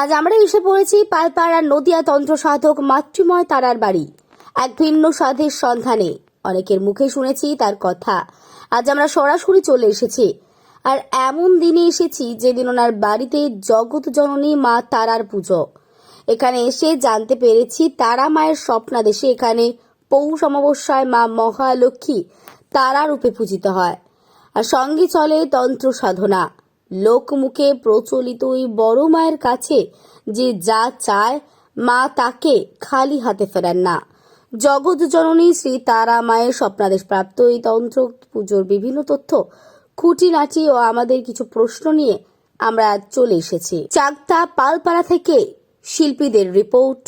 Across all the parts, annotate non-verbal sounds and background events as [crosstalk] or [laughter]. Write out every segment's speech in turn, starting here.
আজ আমরা এসে পড়েছি পালপাড়ার নদিয়া তন্ত্র সাধক মাতৃময় তারার বাড়ি। এক ভিন্ন সাধের সন্ধানে। অনেকের মুখে শুনেছি তার কথা। আজ আমরা সরাসরি চলে এসেছি। আর এমন দিনে এসেছি যেদিন ওনার বাড়িতে জগৎ জননী মা তারার পুজো। এখানে এসে জানতে পেরেছি তারা মায়ের স্বপ্নাদেশে এখানে পৌষ অমাবস্যায় মা মহালক্ষ্মী তারা রূপে পূজিত হয়। আর সঙ্গে চলে তন্ত্র সাধনা। লোকমুখে প্রচলিত ওই বড় মায়ের কাছে যে যা চায়, মা তাকে খালি হাতে ফেরান না। জগৎ জননী শ্রী তারা মায়ের স্বপ্নাদেশ প্রাপ্ত এই তন্ত্র পুজোর বিভিন্ন তথ্য, খুঁটিনাটি ও আমাদের কিছু প্রশ্ন নিয়ে আমরা চলে এসেছি। চাকদা পালপাড়া থেকে শিল্পীদের report,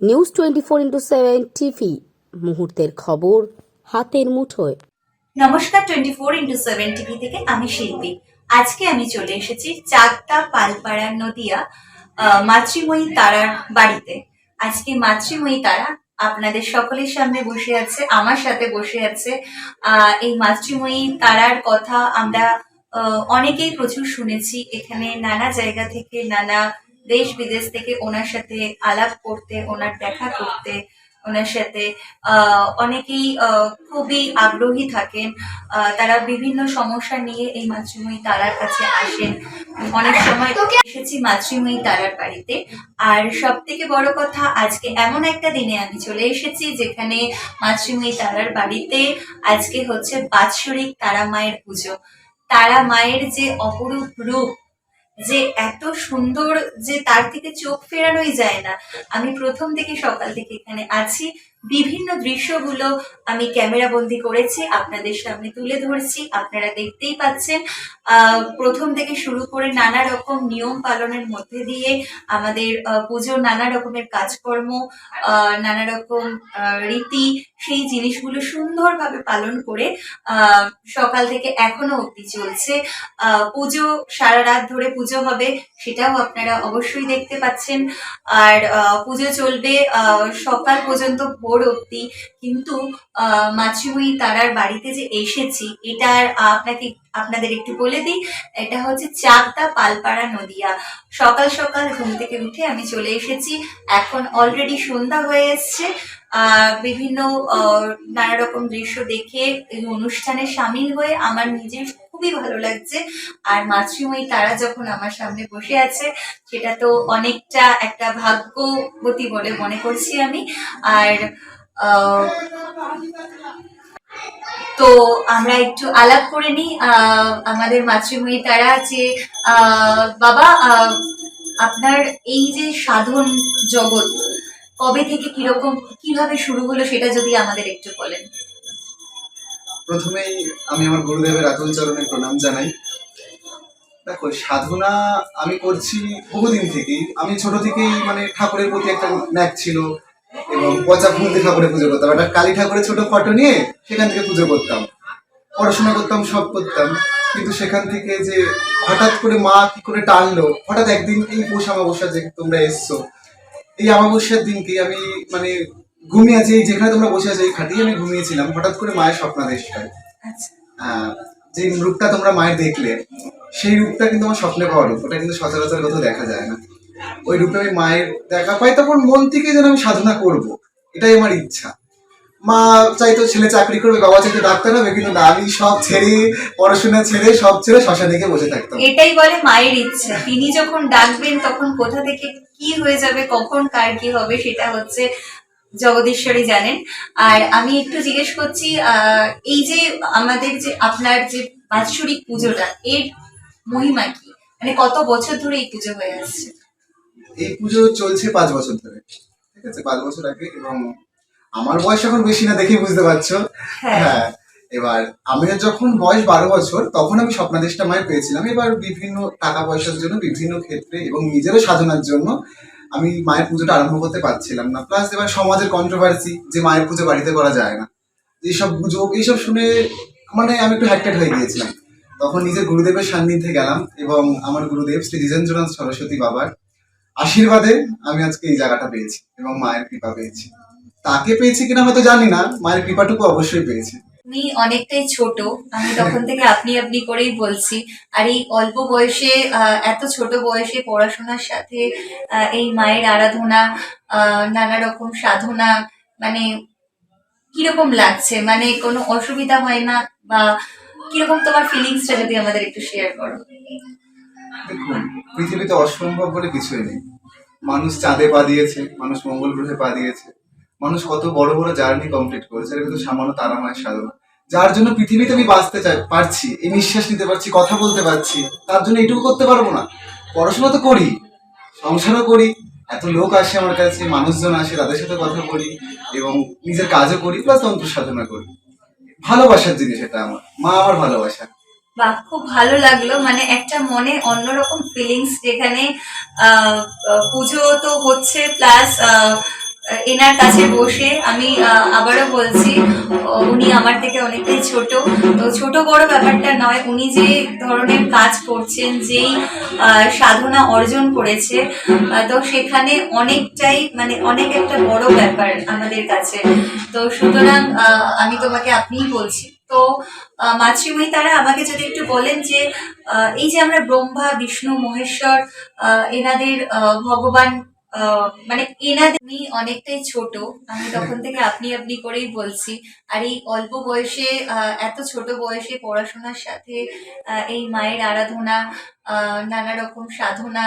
news twenty four into seven TV, মুহূর্তের খবর, হাতের মুঠোয়। নমস্কার twenty four into seven TV থেকে আমি শিল্পী। আজকে আমি চলে এসেছি চাকদা পালপাড়া নদিয়া মাতৃময়ী তারার বাড়িতে। আজকে মাতৃময়ী তারা আপনাদের সকলের সামনে বসে আছে, আমার সাথে বসে আছে। এই মাতৃময়ী তারার কথা আমরা অনেকেই প্রচুর শুনেছি। এখানে নানা জায়গা থেকে, নানা দেশ বিদেশ থেকে ওনার সাথে আলাপ করতে, ওনার দেখা করতে ওনার সাথে অনেকেই খুবই আগ্রহী থাকেন। তারা বিভিন্ন সমস্যা নিয়ে এই মাতৃময়ী তারার কাছে আসেন। অনেক সময় এসেছি মাতৃময়ী তারার বাড়িতে। আর সব থেকে বড় কথা আজকে এমন একটা দিনে আমি চলে এসেছি যেখানে মাতৃময়ী তারার বাড়িতে আজকে হচ্ছে বাৎসরিক তারা মায়ের পুজো। তারা মায়ের যে অপরূপ রূপ যে এত সুন্দর যে তার থেকে চোখ ফেরানোই যায় না। আমি প্রথম থেকে সকাল থেকে এখানে আছি। বিভিন্ন দৃশ্যগুলো আমি ক্যামেরা বন্দি করেছি, আপনাদের সামনে তুলে ধরছি, আপনারা দেখতেই পাচ্ছেন। প্রথম থেকে শুরু করে নানা রকম নিয়ম পালনের মধ্যে দিয়ে আমাদের পুজোর নানা রকমের কাজকর্ম নানা রকম রীতি, সেই জিনিসগুলো সুন্দরভাবে পালন করে সকাল থেকে এখনও অবধি চলছে। পুজো সারা রাত ধরে পুজো হবে, সেটাও আপনারা অবশ্যই দেখতে পাচ্ছেন। আর পুজো চলবে সকাল পর্যন্ত ভোর অবধি কিন্তু আহ, মাতৃময়ী তারার বাড়িতে যে এসেছি এটার আপনাকে আপনাদের একটু বলে দিই এটা হচ্ছে চাকদা পালপাড়া নদিয়া। সকাল সকাল ঘুম থেকে উঠে আমি চলে এসেছি। এখন অলরেডি সন্ধ্যা হয়ে এসছে। বিভিন্ন নানা রকম দৃশ্য দেখে অনুষ্ঠানে সামিল হয়ে আমার নিজের খুবই ভালো লাগছে। আর মাতৃময়ী তারা যখন আমার সামনে বসে আছে, সেটা তো অনেকটা একটা ভাগ্যবতী বলে মনে করছি আমি। আর তো আমরা একটু আলাপ করে নিই আমাদের মাতৃময়ী তারা যে বাবা আপনার এই যে সাধন জগৎ, কবে থেকে কীরকম, কীভাবে শুরু হলো সেটা যদি আমাদের একটু বলেন। প্রথমেই আমি আমার গুরুদেবের আতুল চরণে প্রণাম জানাই। দেখো, সাধনা আমি করছি বহুদিন থেকেই। আমি ছোট থেকেই মানে ঠাকুরের প্রতি একটা ন্যাক ছিল এবং পচা ফুল দিয়ে ঠাকুরের পুজো করতাম। একটা কালী ঠাকুরের ছোট ফটো নিয়ে সেখান থেকে পুজো করতাম। পড়াশোনা করতাম, সব করতাম। কিন্তু সেখান থেকে যে হঠাৎ করে মা কি করে টানলো, হঠাৎ একদিন এই পৌষ অমাবস্যা যে তোমরা এসছো। এই অমাবস্যার দিনকে আমি মানে ঘুমিয়ে আছি যেখানে তোমরা বসে আছো এই আমি ঘুমিয়েছিলাম। হঠাৎ করে মায়ের স্বপ্নাদেশ হয় যে রূপটা তোমরা মায়ের দেখলে সেই রূপটা কিন্তু আমার স্বপ্নে পাওয়া রূপ। ওটা কিন্তু সচরাচর কোথাও দেখা যায় না। ওই রূপে আমি মায়ের দেখা পাই তখন মন থেকে যেন আমি সাধনা করব। এটাই আমার ইচ্ছা। মা চাইতো ছেলে চাকরি করবে বাবা চাইতো ডাক্তার হবে কিন্তু না আমি সব ছেড়ে পড়াশোনা ছেড়ে সব ছেড়ে শ্মশানে গিয়ে বসে থাকতাম। এটাই বলে মায়ের ইচ্ছা। তিনি যখন ডাকবেন তখন কোথা থেকে কি হয়ে যাবে কখন কার কি হবে সেটা হচ্ছে জগদীশ্বরী জানেন। আর আমি একটু জিজ্ঞেস করছি এই যে আমাদের যে আপনার যে বাৎসরিক পুজোটা এর মহিমা কি? মানে কত বছর ধরে এই পুজো হয়ে আসছে? এই পুজো চলছে পাঁচ বছর ধরে ঠিক আছে? পাঁচ বছর আগে এবং আমার বয়স এখন বেশি না দেখেই বুঝতে পারছ। হ্যাঁ। হ্যাঁ এবার আমি যখন বয়স বারো বছর তখন আমি স্বপ্নাদেশটা মায়ের পেয়েছিলাম। এবার বিভিন্ন টাকা পয়সার জন্য বিভিন্ন ক্ষেত্রে এবং নিজেরও সাধনার জন্য আমি মায়ের পুজোটা আরম্ভ করতে পারছিলাম না। প্লাস এবার সমাজের কন্ট্রোভার্সি যে মায়ের পুজো বাড়িতে করা যায় না। এইসব গুজব এইসব শুনে মানে আমি একটু হ্যাকটেড হয়ে গিয়েছিলাম। তখন নিজের গুরুদেবের সান্নিধ্যে গেলাম এবং আমার গুরুদেব শ্রী দ্বিজেন্দ্রনাথ সরস্বতী বাবার আশীর্বাদে আমি আজকে এই জায়গাটা পেয়েছি এবং মায়ের কৃপা পেয়েছি। তাকে পেয়েছি কিনা হয়তো জানি না, মায়ের কৃপাটুকু অবশ্যই পেয়েছি। আমি অনেকটাই ছোট। আমি তখন থেকে আপনি আপনি করেই বলছি। আর এই অল্প বয়সে এত ছোট বয়সে পড়াশোনার সাথে এই মায়ের আরাধনা নানা রকম সাধনা মানে কীরকম লাগছে? মানে কোনো অসুবিধা হয় না? বা কীরকম তোমার ফিলিংসটা যদি আমাদের একটু শেয়ার করো? দেখুন, পৃথিবীতে অসম্ভব বলে কিছুই নেই। মানুষ চাঁদে পা দিয়েছে, মানুষ মঙ্গল গ্রহে পা দিয়েছে। মানুষ কত বড় বড় জার্নি কমপ্লিট করেছে এর ভিতরে সামান্য তারা মায়ের সাধনা। যার জন্য পৃথিবীতে আমি বাঁচতে চাই, পারছি, এই নিঃশ্বাস নিতে পারছি, কথা বলতে পারছি, তার জন্য এটুকু করতে পারব না। পড়াশোনা তো করি, সংসারও করি, এত লোক আসে আমার কাছে, মানুষজন আসে, তাদের সাথে কথা বলি, এবং নিজের কাজও করি প্লাস তন্ত্র সাধনা করি। ভালোবাসার জিনিস এটা আমার, মা আমার ভালোবাসা। খুব ভালো লাগল মানে একটা মনে অন্যরকম ফিলিংস যেখানে পুজো তো হচ্ছে প্লাস এনার কাছে বসে আমি আবারও বলছি উনি আমার থেকে অনেকটাই ছোট। তো ছোট বড় ব্যাপারটা নয়, উনি যে ধরনের কাজ করছেন, যেই সাধনা অর্জন করেছে তো সেখানে অনেকটাই মানে অনেক একটা বড় ব্যাপার আমাদের কাছে। তো সুতরাং আমি তোমাকে আপনিই বলছি। তো মাতৃময়ী তারা আমাকে যদি একটু বলেন যে এই যে আমরা ব্রহ্মা, বিষ্ণু, মহেশ্বর এনাদের ভগবান মানে এনাদের আমি অনেকটাই ছোট আমি তখন [laughs] থেকে আপনি আপনি করেই বলছি। আর এই অল্প বয়সে এত ছোট বয়সে পড়াশোনার সাথে এই মায়ের আরাধনা নানা রকম সাধনা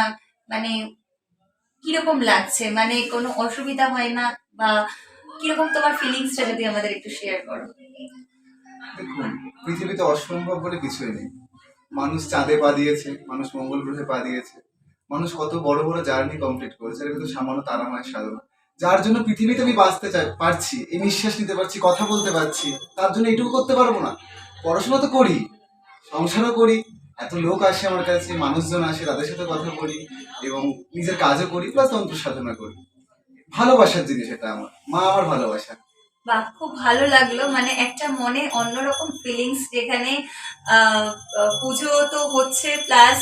মানে কীরকম লাগছে? মানে কোনো অসুবিধা হয় না? বা কীরকম তোমার ফিলিংসটা যদি আমাদের একটু শেয়ার করো? দেখুন পৃথিবীতে অসম্ভব বলে কিছুই নেই। মানুষ চাঁদে পা দিয়েছে মানুষ মঙ্গল গ্রহে পা দিয়েছে। মানুষ কত বড় বড় জার্নি কমপ্লিট করেছে এর ভিতরে সামান্য তারা মায়ের সাধনা। যার জন্য পৃথিবীতে আমি বাঁচতে চাই পারছি এই নিঃশ্বাস নিতে পারছি কথা বলতে পারছি তার জন্য এটুকু করতে পারব না। পড়াশোনা তো করি সংসারও করি এত লোক আসে আমার কাছে মানুষজন আসে তাদের সাথে কথা বলি এবং নিজের কাজও করি প্লাস তন্ত্র সাধনা করি। ভালোবাসার জিনিস এটা আমার মা আমার ভালোবাসা। বাহ খুব ভালো লাগল মানে একটা মনে অন্যরকম ফিলিংস যেখানে আহ, আহ, পুজো তো হচ্ছে প্লাস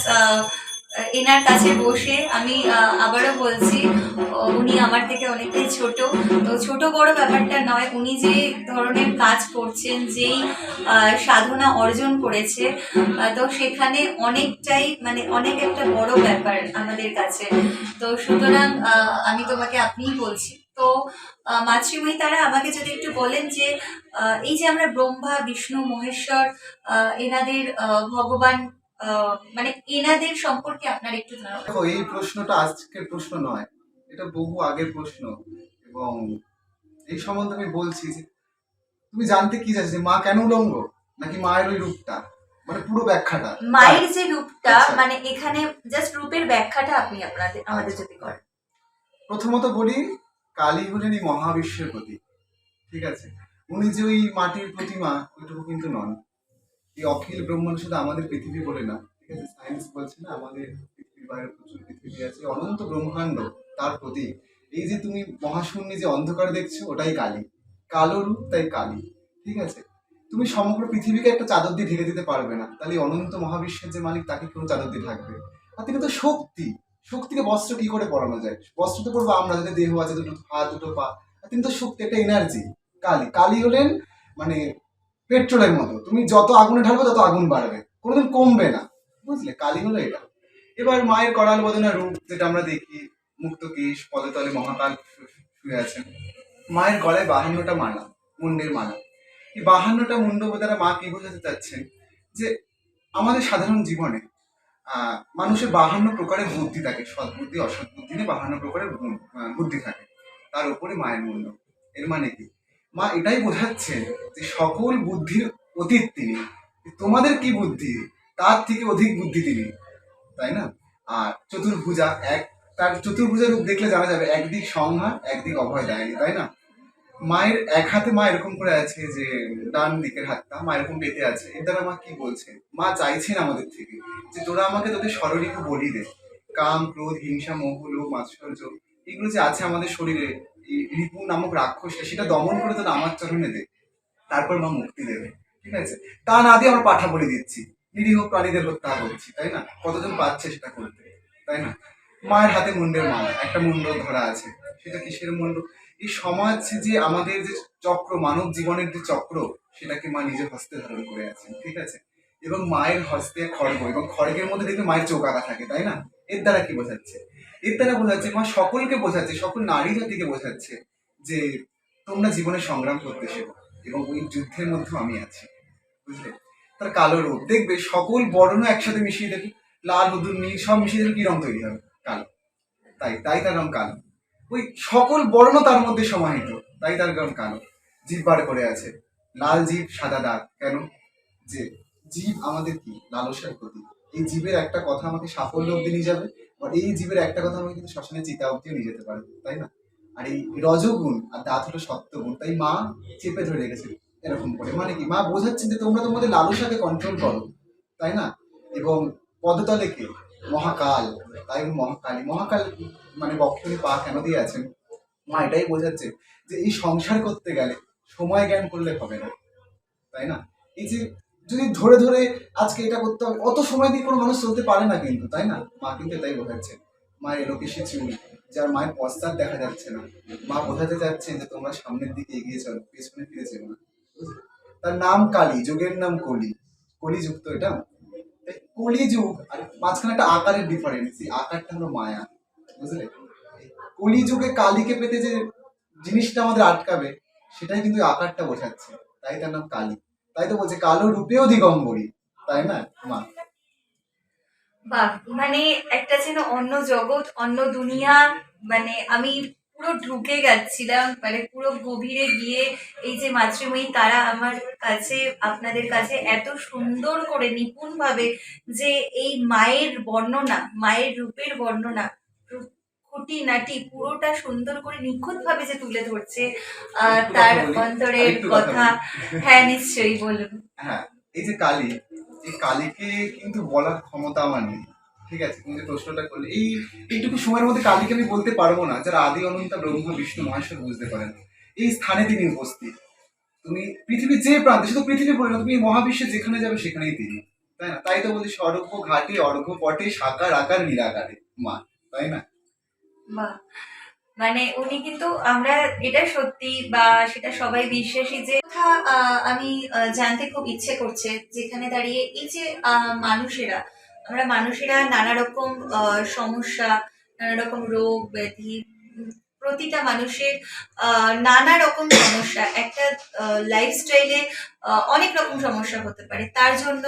এনার কাছে বসে আমি আবারও বলছি উনি আমার থেকে অনেকটাই ছোট। তো ছোট বড় ব্যাপারটা নয়, উনি যে ধরনের কাজ করছেন, যেই সাধনা অর্জন করেছে তো সেখানে অনেকটাই মানে অনেক একটা বড় ব্যাপার আমাদের কাছে। তো সুতরাং আমি তোমাকে আপনিই বলছি। তো মাতৃময়ী তারা আমাকে যদি একটু বলেন যে এই যে আমরা ব্রহ্মা, বিষ্ণু, মহেশ্বর এনাদের ভগবান মানে এনাদের সম্পর্কে আপনার একটু দেখো এই প্রশ্নটা আজকের প্রশ্ন নয় এটা বহু আগের প্রশ্ন এবং এই সম্বন্ধে আমি বলছি যে তুমি জানতে কি চাইছো মা কেন উলঙ্গ নাকি মায়ের ওই রূপটা? মানে পুরো ব্যাখ্যাটা। মায়ের যে রূপটা আচ্ছা। মানে এখানে জাস্ট রূপের ব্যাখ্যাটা আপনি আপনাদের আমাদের যদি করেন। প্রথমত বলি কালী হলেন এই মহাবিশ্বের প্রতীক ঠিক আছে? উনি যে ওই মাটির প্রতিমা ওইটুকু কিন্তু নন। এই অখিল ব্রহ্মাণ্ড শুধু আমাদের পৃথিবী বলে না, ঠিক আছে? সায়েন্স বলছে না, আমাদের পৃথিবীর বাইরে প্রচুর পৃথিবী আছে, অনন্ত ব্রহ্মাণ্ড তার প্রতীক। এই যে তুমি মহাশূন্যে যে অন্ধকার দেখছ, ওটাই কালী। কালো রূপ, তাই কালী, ঠিক আছে? তুমি সমগ্র পৃথিবীকে একটা চাদর দিয়ে ঢেকে দিতে পারবে না। তাহলে অনন্ত মহাবিশ্বের যে মালিক, তাকে কেউ চাদর দিয়ে থাকবে আর তিনি তো শক্তি। শক্তিকে বস্ত্র কি করে পরানো যায়? বস্ত্র তো পরবো আমরা, যাদের দেহ আছে, দুটো হাত দুটো পা। তিনি তো শক্তি, একটা এনার্জি কালী। কালী হলেন মানে পেট্রোলের মতো। তুমি যত আগুনে ঢালবে, তত আগুন বাড়বে। কোনোদিন কমবে না। বুঝলে? কালী হলো এটা। এবার মায়ের করাল বদনা রূপ, যেটা আমরা দেখি, মুক্ত কেশ পদতলে মহাকাল শুয়ে আছেন। মায়ের গলায় বাহান্নটা মালা, মুন্ডের মালা। এই বাহান্নটা মুন্ড দ্বারা মা কি বোঝাতে চাচ্ছেন? যে আমাদের সাধারণ জীবনে মানুষের বাহান্ন প্রকারের বুদ্ধি থাকে। সৎ বুদ্ধি, অসৎ বুদ্ধি নিয়ে বাহান্ন প্রকারের বুদ্ধি থাকে। তার উপরে মায়ের মুন্ড। এর মানে কি? মা, এটাই বোঝাচ্ছেন যে সকল বুদ্ধির অতীত তিনি। তোমাদের কি বুদ্ধি? তার থেকে অধিক বুদ্ধি তিনি। তাই না? আর চতুর্ভুজা এক, তার চতুর্ভুজা রূপ দেখলে জানা যাবে একদিক সংহার, একদিক অভয় দেয়নি তাই না? মায়ের এক হাতে মা এরকম করে আছে যে ডান দিকের হাতটা মা এরকম পেতে আছে। এর দ্বারা মা কি বলছে? মা চাইছেন আমাদের থেকে যে তোরা আমাকে তোদের শরীরকে বলি দে। কাম, ক্রোধ, হিংসা, মোহ মাৎসর্য, এগুলো যে আছে আমাদের শরীরে রিপু নামক রাক্ষস সেটা দমন করে তোরা আমার চরণে দে তারপর মা মুক্তি দেবে, ঠিক আছে? তা না দিয়ে আমরা পাঠা বলে দিচ্ছি। নিরীহ প্রাণীদের হত্যা করছি তাই না? কতজন পাচ্ছে সেটা করতে, তাই না? মায়ের হাতে মুন্ডের মালা, একটা মুন্ড ধরা আছে। সেটা কিসের মূল্য এই সমাজ যে আমাদের যে চক্র, মানব জীবনের যে চক্র, সেটাকে মা নিজের হস্তে ধারণ করে আছেন, ঠিক আছে? এবং মায়ের হস্তে খড়গ, এবং খড়গের মধ্যে দেখবে মায়ের চোখ আঁকা থাকে, তাই না? এর দ্বারা কি বোঝাচ্ছে? এর দ্বারা বোঝাচ্ছে, মা সকলকে বোঝাচ্ছে, সকল নারী জাতিকে বোঝাচ্ছে যে তোমরা জীবনে সংগ্রাম করতে শেখো এবং ওই যুদ্ধের মধ্যেও আমি আছি, বুঝলে? তার কালো রূপ। দেখবে সকল বর্ণ একসাথে মিশিয়ে দেখি লাল, হলুদ, নীল, সব মিশিয়ে দেখবে কি রং তৈরি হবে? কালো। তাই তাই তার রং কালো। ওই সকল বর্ণ তার মধ্যে সমাহিত, তাই তার রং কালো। জীব বার করে আছে, লাল জীব সাদা দাগ। কেন? যে জীব আমাদের কি? লালসার প্রতীক। এই জীবের একটা কথা আমাকে সাফল্য অব্দি নিয়ে যাবে। এই জীবের একটা কথা আমাকে কিন্তু শ্মশানে চিতা অব্দিও নিয়ে যেতে পারে, তাই না? আর এই রজগুণ আর দাঁত হলো সত্যগুণ তাই মা চেপে ধরে রেখেছে এরকম করে। মানে কি? মা বোঝাচ্ছেন যে তোমরা তোমাদের লালসাকে কন্ট্রোল করো, তাই না? এবং পদতলে কে? মহাকাল, তাই মহাকালী। মহাকাল মানে বক্ষণে পা কেন দিয়ে আছেন? মা এটাই বোঝাচ্ছে যে এই সংসার করতে গেলে সময় জ্ঞান করলে হবে না, তাই না? এই যে যদি ধরে ধরে আজকে এটা করতে হবে, অত সময় দিয়ে কোনো মানুষ চলতে পারে না কিন্তু, তাই না? মা কিন্তু এটাই বোঝাচ্ছে। মা এলোকেশে চুল যার মায়ের পশ্চাৎ দেখা যাচ্ছে না। মা বোঝাতে চাচ্ছেন যে তোমরা সামনের দিকে এগিয়ে চলো, পেছনে ফিরে যেও না? তার নাম কালী, যুগের নাম কলি। কলি যুগ তো এটা। তাই কলি যুগ আর মাঝখানে একটা আকারের ডিফারেন্স এই আকারটা হলো মায়া, বুঝলে? এই কলি যুগে কালীকে পেতে যে জিনিসটা আমাদের আটকাবে, সেটাই কিন্তু আকারটা বোঝাচ্ছে, তাই তার নাম কালী। তাই তো বলছে, কালো রূপেও দিগম্বরী, তাই না? বাহ মানে একটা যেন অন্য জগৎ, অন্য দুনিয়া মানে আমি পুরো ঢুকে যাচ্ছিলাম মানে পুরো গভীরে গিয়ে এই যে মাতৃময়ী, তারা আমার কাছে, আপনাদের কাছে এত সুন্দর করে নিপুণ ভাবে যে এই মায়ের বর্ণনা, মায়ের রূপের বর্ণনা রূপ- খুঁটিনাটি পুরোটা সুন্দর করে নিখুঁত ভাবে যে তুলে ধরছে তার অন্তরের কথা হ্যাঁ নিশ্চয়ই বলুন। হ্যাঁ এই যে কালী এই কালীকে কিন্তু বলার ক্ষমতা আমার নেই। ঠিক আছে তুমি যে প্রশ্নটা করলে এই এইটুকু সময়ের মধ্যে কালীকে আমি বলতে পারব না যারা আদি অনন্ত ব্রহ্ম বিষ্ণু মহেশ্বর বুঝতে পারেন। এই স্থানে তিনি উপস্থিত। তুমি পৃথিবীর যে প্রান্তে শুধু পৃথিবী বলে না তুমি মহাবিশ্বে যেখানে যাবে সেখানেই তিনি। তাই না? তাই তো বলছি স্বরূপ ঘাটে অর্ঘ পটে সাকার আকার নিরাকারে। মা তাই না? মানে উনি কিন্তু আমরা এটা সত্যি বা সেটা সবাই বিশ্বাসী যে কথা আমি জানতে খুব ইচ্ছে করছে যেখানে দাঁড়িয়ে এই যে মানুষেরা, আমরা মানুষেরা নানা রকম সমস্যা নানা রকম রোগ, ব্যাধি প্রতিটা মানুষের নানা রকম সমস্যা, একটা লাইফস্টাইলে অনেক রকম সমস্যা হতে পারে। তার জন্য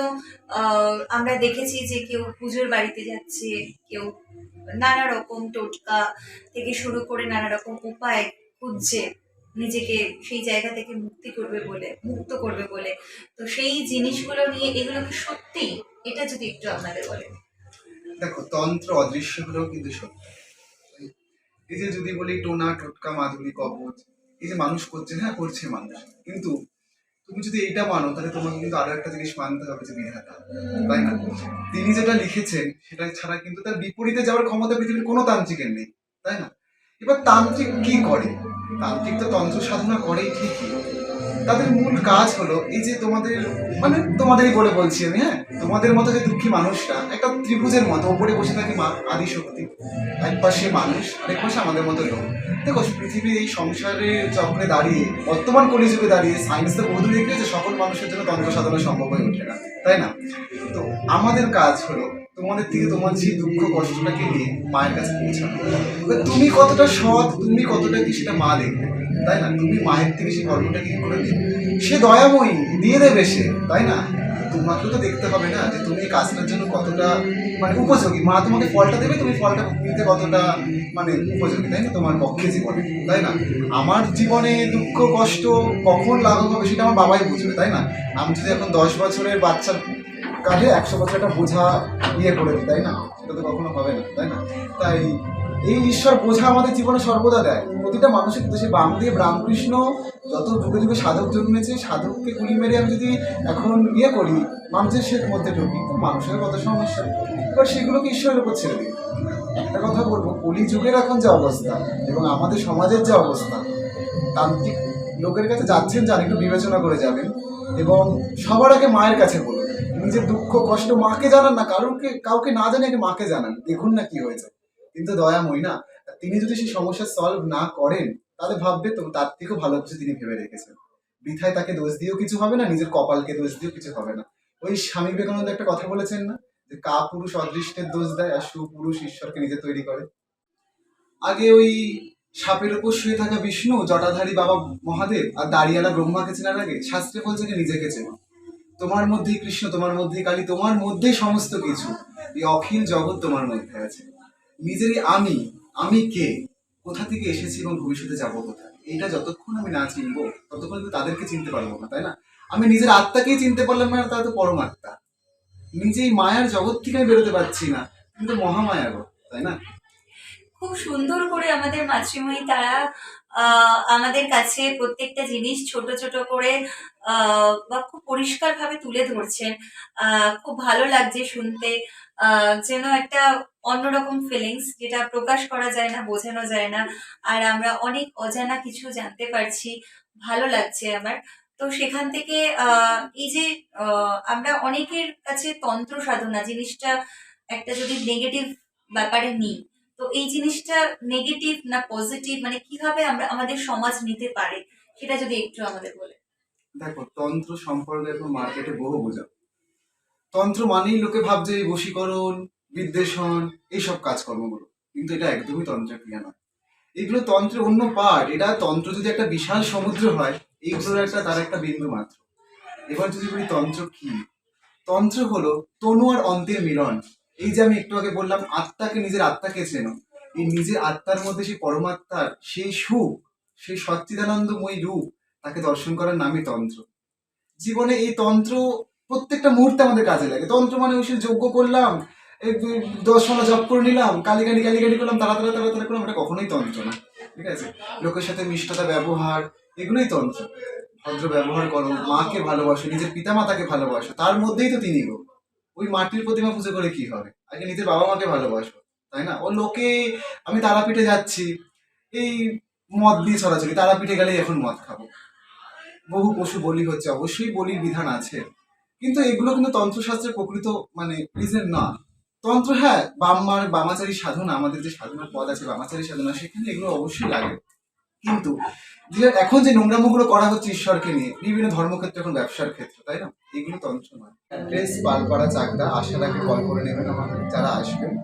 আমরা দেখেছি যে কেউ পুজোর বাড়িতে যাচ্ছে, কেউ নানা রকম টোটকা থেকে শুরু করে নানা রকম উপায় খুঁজছে, নিজেকে সেই জায়গা থেকে মুক্তি করবে বলে, মুক্ত করবে বলে। তো সেই জিনিসগুলো নিয়ে এগুলো কি সত্যি এটা যদি একটু আপনাদের বলেন। দেখো, তন্ত্র অদৃশ্য হলেও কিন্তু সত্য। এই যে যদি বলি টোনা টোটকা মাধুরী কবচ এই যে মানুষ করছে হ্যাঁ করছে মানুষ। কিন্তু তুমি যদি এইটা মানো, তাহলে তোমাকে কিন্তু আরও একটা জিনিস মানতে হবে যে বিধাতা। তাই না তিনি যেটা লিখেছেন, সেটা ছাড়া কিন্তু তার বিপরীতে যাওয়ার ক্ষমতা পৃথিবীর কোনো তান্ত্রিকের নেই, তাই না? এবার তান্ত্রিক কি করে? তান্ত্রিক তো তন্ত্র সাধনা করেই ঠিকই। তাদের মূল কাজ হলো এই যে তোমাদের মানে তোমাদেরই বলে বলছি আমি হ্যাঁ? তোমাদের মতো যে দুঃখী মানুষটা একটা ত্রিভুজের মতো, ওপরে বসে থাকে মা আদি শক্তি এক পাশে মানুষ, আরেক পাশে আমাদের মতো লোক। দেখো, পৃথিবীর এই সংসারের চক্রে দাঁড়িয়ে, বর্তমান কলিযুগে দাঁড়িয়ে সায়েন্স তো বহুদূর এগিয়ে যে সকল মানুষের জন্য তন্ত্র সাধনা সম্ভব হয়ে ওঠে না, তাই না? তো আমাদের কাজ হলো তোমাদের থেকে তোমার যে দুঃখ কষ্টটাকে নিয়ে মায়ের কাছে পৌঁছানো। তুমি কতটা সৎ, তুমি কতটা কি সেটা মা দেখবে? তাই না? তুমি মায়ের থেকে সেই কর্মটাকে কি করে দেবে? সে দয়াময়ী, দিয়ে দেবে সে, তাই না? তোমাকেও তো দেখতে হবে না যে তুমি কাজটার জন্য কতটা মানে উপযোগী। মা তোমাকে ফলটা দেবে, তুমি ফলটা নিতে কতটা মানে উপযোগী, তাই না? তোমার পক্ষে জীবনে, তাই না? আমার জীবনে দুঃখ, কষ্ট কখন লাঘব হবে সেটা আমার বাবাই বুঝবে, তাই না? আমি যদি এখন দশ বছরের বাচ্চার কাজে একশো বছর একটা বোঝা ইয়ে করে দিই তাই না? সেটা তো কখনো হবে না, তাই না? তাই এই ঈশ্বর বোঝা আমাদের জীবনে সর্বদা দেয়। প্রতিটা মানুষের কিন্তু সে বামদেব রামকৃষ্ণ যত যুগে যুগে সাধক জন্মেছে, সাধককে গুলি মেরে আমি যদি এখন ইয়ে করি, মানুষের সে মধ্যে ঢুকি, তো মানুষের কত সমস্যা? এবার সেগুলোকে ঈশ্বরের উপর ছেড়ে দিই। একটা কথা বলব কলি যুগের এখন যে অবস্থা এবং আমাদের সমাজের যে অবস্থা, তান্ত্রিক লোকের কাছে যাচ্ছেন যান, একটু বিবেচনা করে যাবেন এবং সবার আগে মায়ের কাছে বলুন। নিজের দুঃখ, কষ্ট মাকে জানান না, কারোকে, কাউকে না জানে আগে মাকে জানান? দেখুন না কি হয়েছে। কিন্তু দয়াময়ী না, তিনি যদি সেই সমস্যা সলভ না করেন, তাহলে ভাববে তো তার থেকেও ভালো কিছু তিনি ভেবে রেখেছেন। বৃথায় তাকে দোষ দিয়েও কিছু হবে না, নিজের কপালকে দোষ দিয়েও কিছু হবে না। ওই স্বামী বিবেকানন্দ একটা কথা বলেছেন না, যে কা পুরুষ অদৃষ্টের দোষ দেয় আর সুপুরুষ ঈশ্বরকে নিজে তৈরি করে। আগে ওই সাপের উপর শুয়ে থাকা বিষ্ণু, জটাধারী বাবা মহাদেব আর দাঁড়িয়ালা ব্রহ্মাকে চেনার আগে শাস্ত্রে বলছে যে নিজেকে চেনো। তোমার মধ্যেই কৃষ্ণ, তোমার মধ্যে কালী, তোমার মধ্যেই সমস্ত কিছু। এই অখিল জগৎ তোমার মধ্যে আছে। নিজেরই আমি আমি কে? কোথা থেকে এসেছি এবং ভবিষ্যতে যাব কোথায়? এটা যতক্ষণ আমি না চিনবো, ততক্ষণ কিন্তু তাদেরকে চিনতে পারব না, তাই না? আমি নিজের আত্মাকেই চিনতে পারলাম না তারা তো পরমাত্মা। নিজেই মায়ার জগৎ থেকে আমি বেরোতে পারছি না, কিন্তু মহামায়া তাই না? খুব সুন্দর করে আমাদের মাতৃময়ী তারা আমাদের কাছে প্রত্যেকটা জিনিস ছোট ছোট করে বা খুব পরিষ্কার ভাবে তুলে ধরছেন। খুব ভালো লাগছে শুনতে। যেন একটা অন্যরকম ফিলিংস যেটা প্রকাশ করা যায় না, বোঝানো যায় না। আর আমরা অনেক অজানা কিছু জানতে পারছি। ভালো লাগছে আমার। তো সেখান থেকে এই যে আমরা অনেকের কাছে তন্ত্র সাধনা জিনিসটা একটা যদি নেগেটিভ ব্যাপারে নিই, তো এই জিনিসটা নেগেটিভ না পজিটিভ মানে কীভাবে আমরা আমাদের সমাজ নিতে পারে? সেটা যদি একটু আমাদের বলে দেখো, তন্ত্র সম্পর্কে এখন মার্কেটে বহু বোঝা তন্ত্র মানেই লোকে ভাবছে এই বশীকরণ, বিদ্বেষণ, এইসব কাজকর্মগুলো। কিন্তু এটা একদমই তন্ত্রের ক্রিয়া নয়। এগুলো তন্ত্রের অন্য পার্ট এটা তন্ত্র যদি একটা বিশাল সমুদ্র হয়, এইগুলোর একটা, তার একটা বিন্দু মাত্র। এবার যদি বলি তন্ত্র কি? তন্ত্র হলো তনু আর অন্তের মিলন। এই যে আমি একটু আগে বললাম, আত্মাকে, নিজের আত্মাকে চেনো। এই নিজের আত্মার মধ্যে সেই পরমাত্মার, সেই সুখ, সেই সচ্চিদানন্দময় রূপ তাকে দর্শন করার নামই তন্ত্র। জীবনে এই তন্ত্র প্রত্যেকটা মুহূর্তে আমাদের কাজে লাগে। তন্ত্র মানে ওই যজ্ঞ করলাম দশ মালা জপ করে নিলাম কালি কালি করলাম, তারা তারা তারা তারা করলাম, এটা কখনোই তন্ত্র না। ঠিক আছে? লোকের সাথে মিষ্টতা, ব্যবহার, এগুলোই তন্ত্র। ভদ্র ব্যবহার করো, মাকে ভালোবাসো, নিজের পিতা মাতাকে ভালোবাসো, তার মধ্যেই তো তিনি গো। ওই মাটির প্রতিমা পুজো করে কি হবে? আগে নিজের বাবা মাকে ভালোবাসো তাই না? ও লোকে, আমি তারাপীঠে যাচ্ছি, এই মদ দিয়ে ছড়াছড়ি, তারাপীঠে গেলেই এখন মদ খাব। বহু পশু বলি হচ্ছে, অবশ্যই বলির বিধান আছে। কিন্তু এগুলো কিন্তু তন্ত্রশাস্ত্রের প্রকৃত মানে রিজন না। তন্ত্র হ্যাঁ বাম্মার বামাচারী সাধনা, আমাদের যে সাধনার পদ আছে বামাচারী সাধনা, সেখানে এগুলো অবশ্যই লাগে। কিন্তু এখন যে নোংরা নোংরামোগুলো করা হচ্ছে ঈশ্বরকে নিয়ে, বিভিন্ন ধর্মক্ষেত্রে এখন ব্যবসার ক্ষেত্র, তাই না? এগুলো তন্ত্র নয়। প্লেস পালপাড়া, চাকদা আসার আগে কল করে নেবেন আমাকে যারা আসবেন।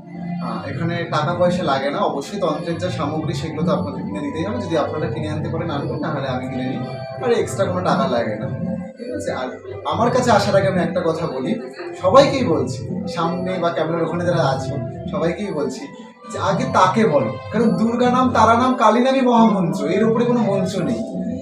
এখানে টাকা পয়সা লাগে না, অবশ্যই তন্ত্রের যা সামগ্রী সেগুলো তো আপনাদের কিনে দিতেই হবে। যদি আপনারা কিনে আনতে পারেন, আনবেন না হলে আমি কিনে নিই। আর এক্সট্রা কোনো টাকা লাগে না। ঠিক আছে? আর আমার কাছে আসার আগে আমি একটা কথা বলি। সবাইকেই বলছি, সামনে বা ক্যামেরার ওখানে যারা আছে সবাইকেই বলছি আগে তাকে বলো। কারণ দুর্গা নাম, তারা নাম, কালী নামই মহামন্ত্র। এর উপরে কোনো মন্ত্র নেই।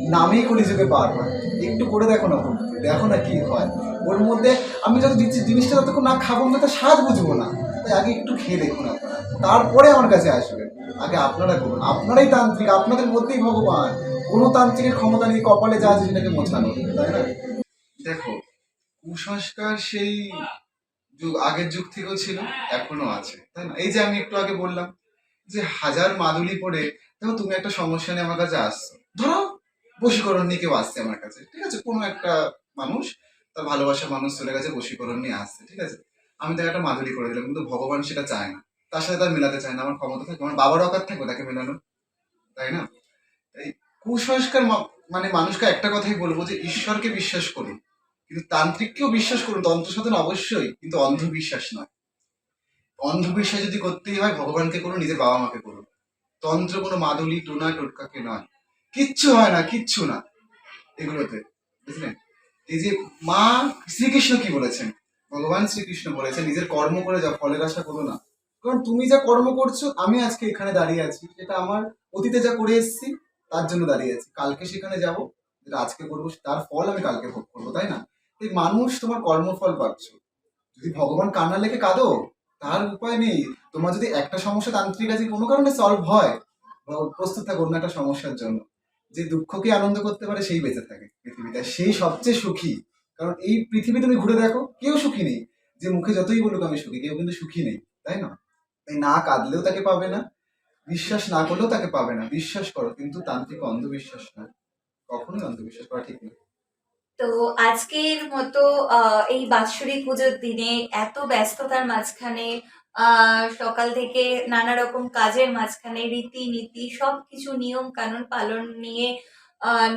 নামেই কলিযুগে পার হয়। একটু করে দেখো না দেখো না কি হয়। ওর মধ্যে আমি যত দিচ্ছি, জিনিসটা যতক্ষণ না খাব না তো স্বাদ বুঝব না। তাই আগে একটু খেয়ে দেখুন আপনারা তারপরে আমার কাছে আসবেন আগে আপনারা করুন আপনারাই তান্ত্রিক। আপনাদের মধ্যেই ভগবান। কোনো তান্ত্রিকের ক্ষমতা নেই, কপালে যা আছে সেটাকে মোছানো। তাই না? দেখো, কুসংস্কার সেই যুগ, আগের যুগ থেকেও ছিল, এখনও আছে, তাই না? এই যে আমি একটু আগে বললাম যে হাজার মাদুলি পরে দেখো তুমি একটা সমস্যা নিয়ে আমার কাছে আসছো। ধরো বশীকরণ নিয়ে কেউ আসছে আমার কাছে, ঠিক আছে? কোনো একটা মানুষ, তার ভালোবাসার মানুষ চলে গেছে, বশীকরণ নিয়ে আসছে, ঠিক আছে? আমি তাকে একটা মাদুলি করে দিলাম, কিন্তু ভগবান সেটা চায় না। তার সাথে তার মেলাতে চায় না, আমার ক্ষমতা থাকে, আমার বাবার অকার থাকবে তাকে মেলানো, তাই না? এই কুসংস্কার মানে মানুষকে একটা কথাই বলব যে ঈশ্বরকে বিশ্বাস করুন। কিন্তু তান্ত্রিককেও বিশ্বাস করুন, তন্ত্র সাধন অবশ্যই, কিন্তু অন্ধবিশ্বাস নয়। অন্ধবিশ্বাস যদি করতেই হয়, ভগবানকে করুন, নিজের বাবা মাকে করুন। তন্ত্র কোনো মাদুলি, টুনা, টোটকাকে নয়। কিচ্ছু হয় না, কিচ্ছু না। এগুলোতে, বুঝলেন? এই যে মা শ্রীকৃষ্ণ কি বলেছেন? ভগবান শ্রীকৃষ্ণ বলেছেন, নিজের কর্ম করে যা ফলের আশা করো না। কারণ তুমি যা কর্ম করছ, আমি আজকে এখানে দাঁড়িয়ে আছি এটা আমার অতীতে যা করে এসেছি, তার জন্য দাঁড়িয়ে আছি। কালকে সেখানে যাব, যেটা আজকে করব, তার ফল আমি কালকে ভোগ করব, তাই না? এই মানুষ তোমার কর্মফল পাচ্ছ। যদি ভগবান কান্না লেখে কাঁদো, তার উপায় নেই। তোমার যদি একটা সমস্যা তান্ত্রিক আছে কোনো কারণে সলভ হয়, বা প্রস্তুত থাকো অন্য একটা সমস্যার জন্য। যে দুঃখকে আনন্দ করতে পারে, সেই বেঁচে থাকে পৃথিবীতে। সেই সবচেয়ে সুখী। কারণ এই পৃথিবী তুমি ঘুরে দেখো, কেউ সুখী নেই। যে মুখে যতই বলুক আমি সুখী, কেউ কিন্তু সুখী নেই, তাই না? তাই না কাঁদলেও তাকে পাবে না, বিশ্বাস না করলেও তাকে পাবে না। বিশ্বাস করো, কিন্তু তান্ত্রিক অন্ধবিশ্বাস না কখনোই অন্ধবিশ্বাস করা ঠিক না তো আজকের মতো এই বাৎসরিক পুজোর দিনে এত ব্যস্ততার মাঝখানে সকাল থেকে নানা রকম কাজের মাঝখানে রীতি নীতি সবকিছু নিয়ম কানুন পালন নিয়ে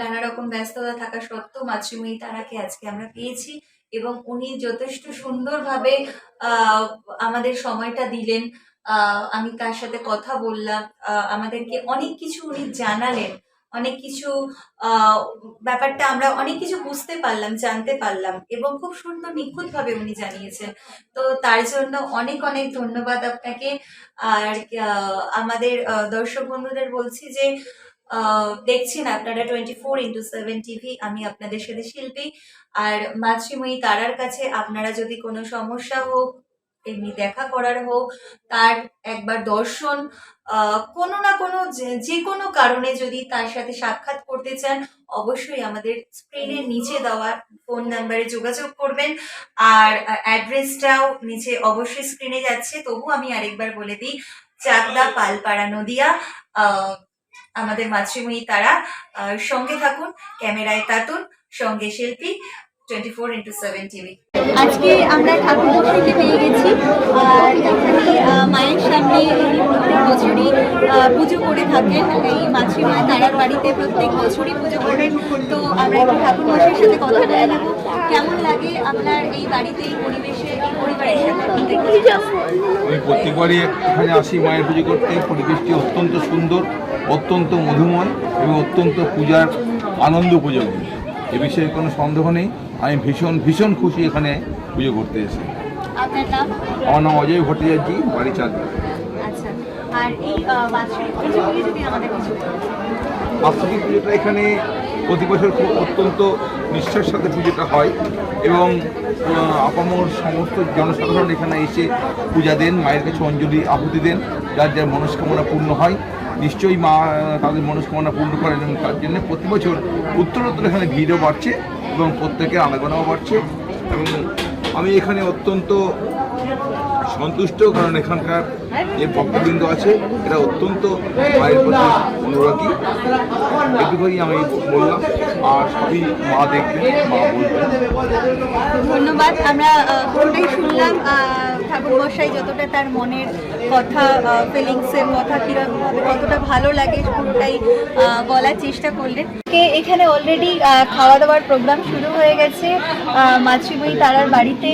নানা রকম ব্যস্ততা থাকা সত্ত্বেও মাতৃময়ী তারাকে আজকে আমরা পেয়েছি এবং উনি যথেষ্ট সুন্দরভাবে আমাদের সময়টা দিলেন। আমি তার সাথে কথা বললাম। আমাদেরকে অনেক কিছু উনি জানালেন। অনেক কিছু ব্যাপারটা আমরা অনেক কিছু বুঝতে পারলাম, জানতে পারলাম এবং খুব সুন্দর নিখুঁতভাবে উনি জানিয়েছেন। তো তার জন্য অনেক অনেক ধন্যবাদ আপনাকে। আর আমাদের দর্শক বন্ধুদের বলছি যে দেখছেন আপনারা twenty four into seven TV আমি আপনাদের সাথে শিল্পী। আর মাতৃময়ী তারার কাছে আপনারা যদি কোনো সমস্যা হোক, এমনি দেখা করার হোক, তার একবার দর্শন কোনো না কোনো যে- কোনো কারণে যদি তার সাথে সাক্ষাৎ করতে চান, অবশ্যই আমাদের স্ক্রিনের নিচে দেওয়া ফোন নাম্বারে যোগাযোগ করবেন। আর অ্যাড্রেসটাও নিচে অবশ্যই স্ক্রিনে যাচ্ছে। তবু আমি আরেকবার বলে দিই, চাকদা পালপাড়া নদিয়া আমাদের মাতৃময়ী তারা। সঙ্গে থাকুন, ক্যামেরায় তাতুন, সঙ্গে শিল্পী। আজকে আমরা ঠাকুর মশাইকে পেয়ে গেছি আর এখানে মায়ের সামনে প্রত্যেক বছরই আহ, পুজো করে থাকেন। এই মাতৃমা তারার বাড়িতে প্রত্যেক বছরই পুজো করেন। তো আমরা একটু ঠাকুর মশাইয়ের সাথে কথা বলে নেব। কেমন লাগে আপনার এই বাড়িতে এই পরিবেশে এই পরিবারের সাথে আমি প্রত্যেকবারই এখানে আসি মায়ের পুজো করতে। পরিবেশটি অত্যন্ত সুন্দর অত্যন্ত মধুময় এবং অত্যন্ত পূজার আনন্দ পুজো এ বিষয়ে কোনো সন্দেহ নেই। আমি ভীষণ ভীষণ খুশি এখানে পুজো করতে এসে আমার নাম অজয় ভট্টাচার্যি বাড়ি চাঁদ আচ্ছা। বাৎসরিক পুজোটা এখানে প্রতি বছর খুব অত্যন্ত নিষ্ঠার সাথে পুজোটা হয় এবং আপামর সমস্ত জনসাধারণ এখানে এসে পূজা দেন মায়ের কাছে অঞ্জলি আহুতি দেন যার যার মনস্কামনা পূর্ণ হয়। নিশ্চয়ই মা তাদের মনস্কামনা পূর্ণ করেন এবং তার জন্য প্রতি বছর উত্তরোত্তর এখানে ভিড়ও বাড়ছে এবং প্রত্যেকের আনাগোনাও বাড়ছে। এবং আমি এখানে অত্যন্ত সন্তুষ্ট, কারণ এখানকার যে ভক্তবৃন্দ আছে, এরা অত্যন্ত মায়ের প্রতি অনুরাগী। আমি বললাম। আর সবই মা দেখবেন, মা ধন্যবাদ, আমরা শুনলাম। ঠাকুর মশাই যতটা তার মনের কথা ফিলিংসের কথা কিরকমভাবে কতটা ভালো লাগে পুরোটাই বলার চেষ্টা করলেন। এখানে অলরেডি খাওয়া দাওয়ার প্রোগ্রাম শুরু হয়ে গেছে। মাতৃময়ী তারার বাড়িতে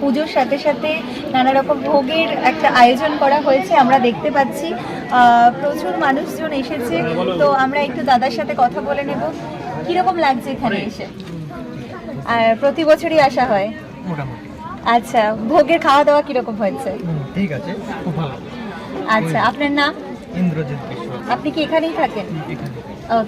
পুজোর সাথে সাথে নানা রকম ভোগের একটা আয়োজন করা হয়েছে, আমরা দেখতে পাচ্ছি। প্রচুর মানুষজন এসেছে। তো আমরা একটু দাদার সাথে কথা বলে নেব। কীরকম লাগছে এখানে এসে? আর প্রতি বছরই আসা হয়? মোটামুটি। আচ্ছা ভোগের খাওয়া দাওয়া কীরকম হয়েছে? ঠিক আছে খুব ভালো। আচ্ছা আপনার নাম? ইন্দ্রজিৎ বিশ্বাস আপনি কি এখানেই থাকেন? এখানে